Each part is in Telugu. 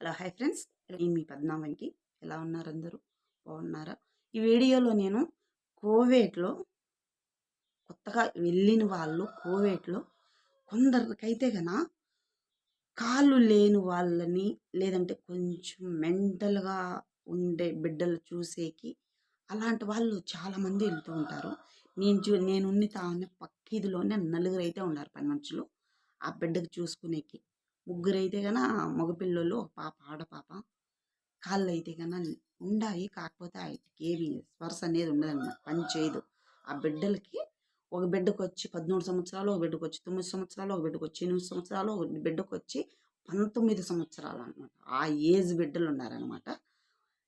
Hello hi friends. నేను మీ పద్మావంకి ఎలా ఉన్నారు అందరూ? బాగున్నారా? ఈ వీడియోలో నేను కోవేట్లో కొత్తగా వెళ్ళిన వాళ్ళు కోవేట్లో కొందరికైతే కన్నా కాళ్ళు లేని వాళ్ళని లేదంటే కొంచెం మెంటల్గా ఉండే బిడ్డలు చూసేకి అలాంటి వాళ్ళు చాలామంది వెళ్తూ ఉంటారు. నేను చూ నేను తానే పక్కీదిలోనే నలుగురు అయితే ఉన్నారు పని మనుషులు. ఆ బిడ్డకు చూసుకునేకి. ముగ్గురు అయితే గన మగపిల్లలు ఒక పాప ఆడపాప కాళ్ళు అయితే కన ఉండాయి. కాకపోతే ఆయనకి ఏమి స్పర్శ అనేది ఉండదన్నమాట. పని చేయదు ఆ బిడ్డలకి ఒక బిడ్డకు వచ్చి పదమూడు సంవత్సరాలు ఒక బిడ్డకు వచ్చి తొమ్మిది సంవత్సరాలు ఒక బిడ్డకు వచ్చి ఎనిమిది సంవత్సరాలు ఒక బిడ్డకు వచ్చి పంతొమ్మిది సంవత్సరాలు అనమాట ఆ ఏజ్ బిడ్డలు ఉన్నారనమాట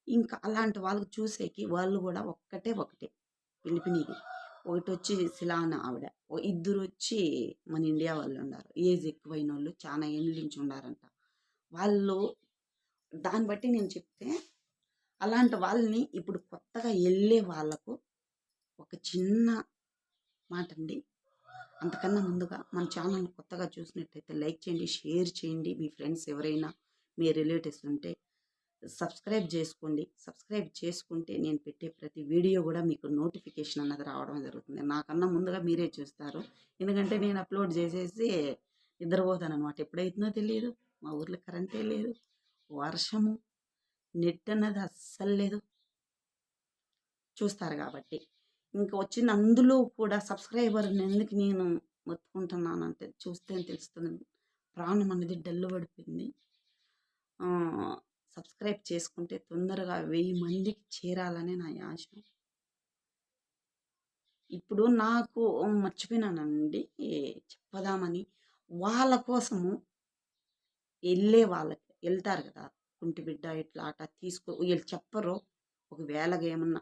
ఇంకా అలాంటి వాళ్ళకి చూసేకి వాళ్ళు కూడా ఒక్కటే ఒకటే. పిలిపినిది ఒకటి వచ్చి శిలాన ఆవిడ. ఇద్దరు వచ్చి మన ఇండియా వాళ్ళు ఉన్నారు ఏజ్ ఎక్కువైన వాళ్ళు చాలా ఏళ్ళ నుంచి ఉన్నారంట వాళ్ళు దాన్ని బట్టి నేను చెప్తే అలాంటి వాళ్ళని ఇప్పుడు కొత్తగా వెళ్ళే వాళ్ళకు ఒక చిన్న మాట అండి అంతకన్నా ముందుగా మన ఛానల్ కొత్తగా చూసినట్టయితే లైక్ చేయండి షేర్ చేయండి. మీ ఫ్రెండ్స్ ఎవరైనా మీ రిలేటివ్స్ ఉంటే సబ్స్క్రైబ్ చేసుకోండి. సబ్స్క్రైబ్ చేసుకుంటే నేను పెట్టే ప్రతి వీడియో కూడా మీకు నోటిఫికేషన్ అన్నది రావడం జరుగుతుంది. నాకన్నా ముందుగా మీరే చూస్తారు. ఎందుకంటే నేను అప్లోడ్ చేసేసి నిద్రపోతాను అనమాట ఎప్పుడైతుందో తెలియదు మా ఊర్లో కరెంటే లేదు. వర్షము నెట్ అన్నది అస్సలు లేదు. చూస్తారు కాబట్టి. ఇంకా వచ్చిన అందులో కూడా సబ్స్క్రైబర్ ఎందుకు నేను మొత్తుకుంటున్నానంటే చూస్తే తెలుస్తుంది. ప్రాణం అనేది డల్లు పడిపోయింది. సబ్స్క్రైబ్ చేసుకుంటే తొందరగా వెయ్యి మందికి చేరాలని నా ఆశ. ఇప్పుడు నాకు మర్చిపోయినానండి. చెప్పదామని వాళ్ళ కోసము వెళ్ళే వాళ్ళకి వెళ్తారు కదా. కుంటి బిడ్డ ఇట్లా అట్లా తీసుకో వీళ్ళు చెప్పరు. ఒకవేళ ఏమన్నా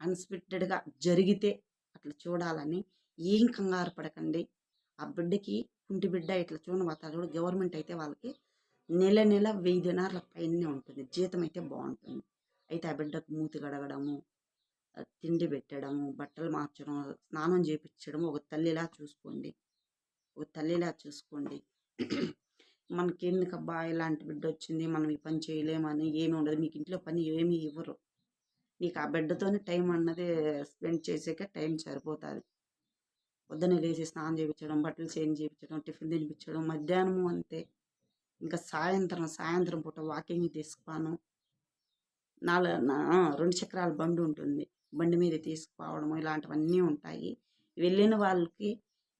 అన్స్పెక్టెడ్గా జరిగితే అట్లా చూడాలని ఏం కంగారు పడకండి. ఆ బిడ్డకి కుంటి బిడ్డ ఇట్లా చూడబోతారు గవర్నమెంట్ అయితే వాళ్ళకి నెల నెల వెయ్యి దినార్ల పైనే ఉంటుంది. జీతం అయితే బాగుంటుంది. అయితే ఆ బిడ్డకు మూతి గడగడము తిండి పెట్టడము బట్టలు మార్చడం స్నానం చేయించడము ఒక తల్లిలా చూసుకోండి. ఒక తల్లిలా చూసుకోండి. మనకి ఎందుకబ్బా ఇలాంటి బిడ్డ వచ్చింది మనం ఈ పని చేయలేమని ఏమి ఉండదు. మీకు ఇంట్లో పని ఏమీ ఇవ్వరు. నీకు ఆ బిడ్డతోనే టైం అన్నది స్పెండ్ చేసాక టైం సరిపోతుంది. పొద్దున్నే లేచి స్నానం చేయించడం బట్టలు చేంజ్ చేయించడం టిఫిన్ తినిపించడం మధ్యాహ్నము అంతే. ఇంకా సాయంత్రం సాయంత్రం పూట వాకింగ్ తీసుకుపోను నాలుగు రెండు చక్రాల బండి ఉంటుంది. బండి మీద తీసుకుపోవడం ఇలాంటివన్నీ ఉంటాయి. వెళ్ళిన వాళ్ళకి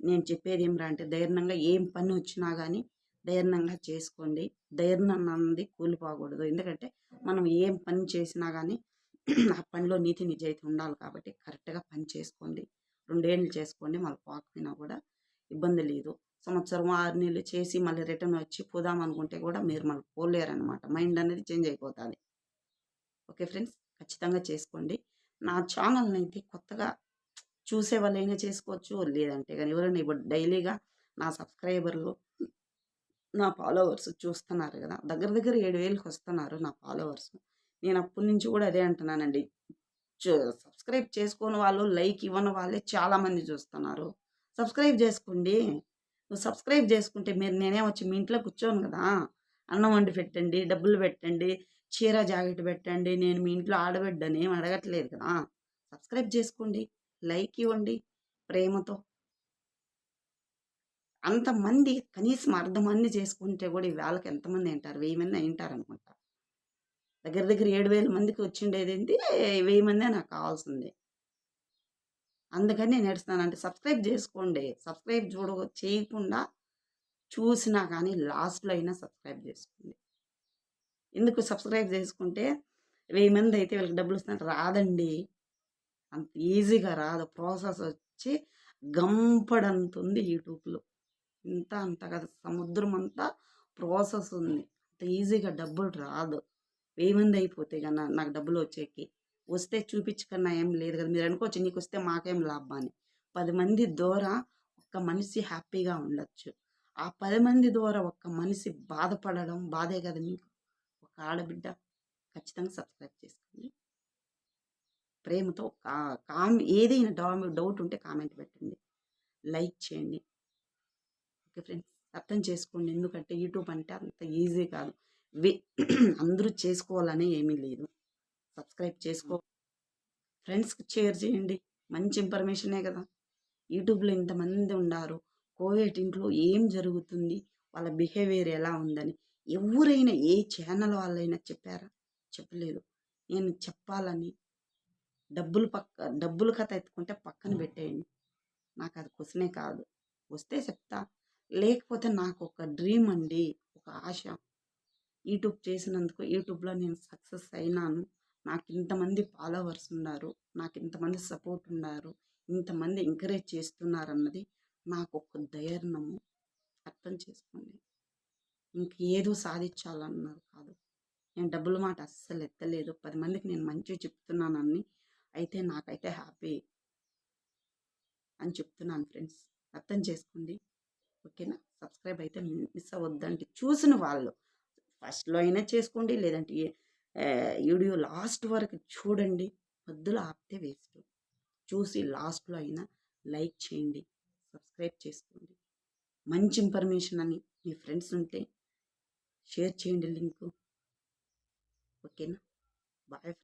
నేను చెప్పేది ఏమిరా అంటే ధైర్యంగా ఏం పని వచ్చినా కానీ ధైర్యంగా చేసుకోండి. ధైర్యం అన్నది కూలిపోకూడదు. ఎందుకంటే మనం ఏం పని చేసినా కానీ ఆ పనిలో నీతి నిజాయితీ ఉండాలి కాబట్టి కరెక్ట్గా పని చేసుకోండి. రెండేళ్ళు చేసుకోండి. మళ్ళీ పోకపోయినా కూడా ఇబ్బంది లేదు. సంవత్సరం ఆరు నెలలు చేసి మళ్ళీ రిటర్న్ వచ్చి పోదాం అనుకుంటే కూడా మీరు మళ్ళీ పోలేరనమాట మైండ్ అనేది చేంజ్ అయిపోతుంది. ఓకే ఫ్రెండ్స్ ఖచ్చితంగా చేసుకోండి. నా ఛానల్ని అయితే కొత్తగా చూసే వాళ్ళు చేసుకోవచ్చు లేదంటే కానీ ఎవరైనా ఇప్పుడు డైలీగా నా సబ్స్క్రైబర్లు నా ఫాలోవర్స్ చూస్తున్నారు కదా దగ్గర దగ్గర ఏడు వేలకు వస్తున్నారు నా ఫాలోవర్స్. నేను అప్పటి నుంచి కూడా అదే అంటున్నానండి. సబ్స్క్రైబ్ చేసుకోని వాళ్ళు లైక్ ఇవ్వని వాళ్ళే చాలామంది చూస్తున్నారు. సబ్స్క్రైబ్ చేసుకోండి. నువ్వు సబ్స్క్రైబ్ చేసుకుంటే మీరు నేనే వచ్చి మీ ఇంట్లో కూర్చోను కదా. అన్నం వండి పెట్టండి డబ్బులు పెట్టండి చీర జాకెట్ పెట్టండి నేను మీ ఇంట్లో ఆడబిడ్డని ఏం అడగట్లేదు కదా. సబ్స్క్రైబ్ చేసుకోండి లైక్ ఇవ్వండి ప్రేమతో. అంతమంది కనీసం అర్ధమంది చేసుకుంటే కూడా ఈ వేళకి ఎంతమంది వింటారు? వెయ్యి మంది వింటారు అనుకుంటా దగ్గర దగ్గర ఏడు వేల మందికి వచ్చిండేది ఏంటి? వెయ్యి మందే నాకు కావాల్సింది. అందుకని నేను ఏడుస్తున్నాను. అంటే సబ్స్క్రైబ్ చేసుకోండి. సబ్స్క్రైబ్ చూడ చేయకుండా చూసినా కానీ లాస్ట్లో అయినా సబ్స్క్రైబ్ చేసుకోండి. ఎందుకు సబ్స్క్రైబ్ చేసుకుంటే వెయ్యి మంది అయితే వీళ్ళకి డబ్బులు ఇస్తున్నారు రాదండి. అంత ఈజీగా రాదు. ప్రాసెస్ వచ్చి గంపడంత ఉంది యూట్యూబ్లో. ఇంత అంత కదా. సముద్రం అంతా ప్రాసెస్ ఉంది. అంత ఈజీగా డబ్బులు రాదు. వెయ్యి మంది అయిపోతే కన్నా నాకు డబ్బులు వచ్చేకి. వస్తే చూపించకన్నా ఏం లేదు కదా. మీరు అనుకోవచ్చు నీకు వస్తే మాకేం లాభం అని. పది మంది ద్వారా ఒక్క మనిషి హ్యాపీగా ఉండొచ్చు. ఆ పది మంది ద్వారా ఒక్క మనిషి బాధపడడం బాధే కదా మీకు. ఒక ఆడబిడ్డ ఖచ్చితంగా సబ్స్క్రైబ్ చేసుకోండి ప్రేమతో కామ్ ఏదైనా డౌట్ ఉంటే కామెంట్ పెట్టండి. లైక్ చేయండి. ఓకే ఫ్రెండ్స్ అర్థం చేసుకోండి. ఎందుకంటే యూట్యూబ్ అంటే అంత ఈజీ కాదు. వి అందరూ చేసుకోవాలని ఏమీ లేదు. సబ్స్క్రైబ్ చేసుకో. ఫ్రెండ్స్కి షేర్ చేయండి. మంచి ఇన్ఫర్మేషనే కదా. యూట్యూబ్లో ఇంతమంది ఉన్నారు కోవిడ్ ఇంట్లో ఏం జరుగుతుంది? వాళ్ళ బిహేవియర్ ఎలా ఉందని. ఎవరైనా ఏ ఛానల్ వాళ్ళైనా చెప్పారా? చెప్పలేదు. నేను చెప్పాలని డబ్బులు పక్క డబ్బులు కథ ఎత్తుకుంటే పక్కన పెట్టేయండి. నాకు అది క్వశ్చనే కాదు. వస్తే చెప్తా. లేకపోతే నాకు ఒక డ్రీమ్ అండి ఒక ఆశ. యూట్యూబ్ చేసినందుకు యూట్యూబ్లో నేను సక్సెస్ అయినాను. నాకు ఇంతమంది ఫాలోవర్స్ ఉన్నారు నాకు ఇంతమంది సపోర్ట్ ఉన్నారు ఇంతమంది ఎంకరేజ్ చేస్తున్నారు అన్నది నాకు ఒక ధైర్యము అర్థం చేసుకోండి. ఇంక ఏదో కాదు. నేను డబ్బుల మాట అస్సలు ఎత్తలేదు. పది మందికి నేను మంచిగా చెప్తున్నానని అయితే నాకైతే హ్యాపీ అని చెప్తున్నాను ఫ్రెండ్స్. అర్థం చేసుకోండి. ఓకేనా? సబ్స్క్రైబ్ అయితే మిస్ అవ్వద్దండి. చూసిన వాళ్ళు ఫస్ట్లో అయినా చేసుకోండి లేదంటే వీడియో లాస్ట్ వరకు చూడండి. మధ్యలో ఆపితే వేస్ట్. చూసి లాస్ట్లో అయినా లైక్ చేయండి. సబ్స్క్రైబ్ చేసుకోండి. మంచి ఇన్ఫర్మేషన్ అని మీ ఫ్రెండ్స్ ఉంటే షేర్ చేయండి లింకు. ఓకేనా? బాయ్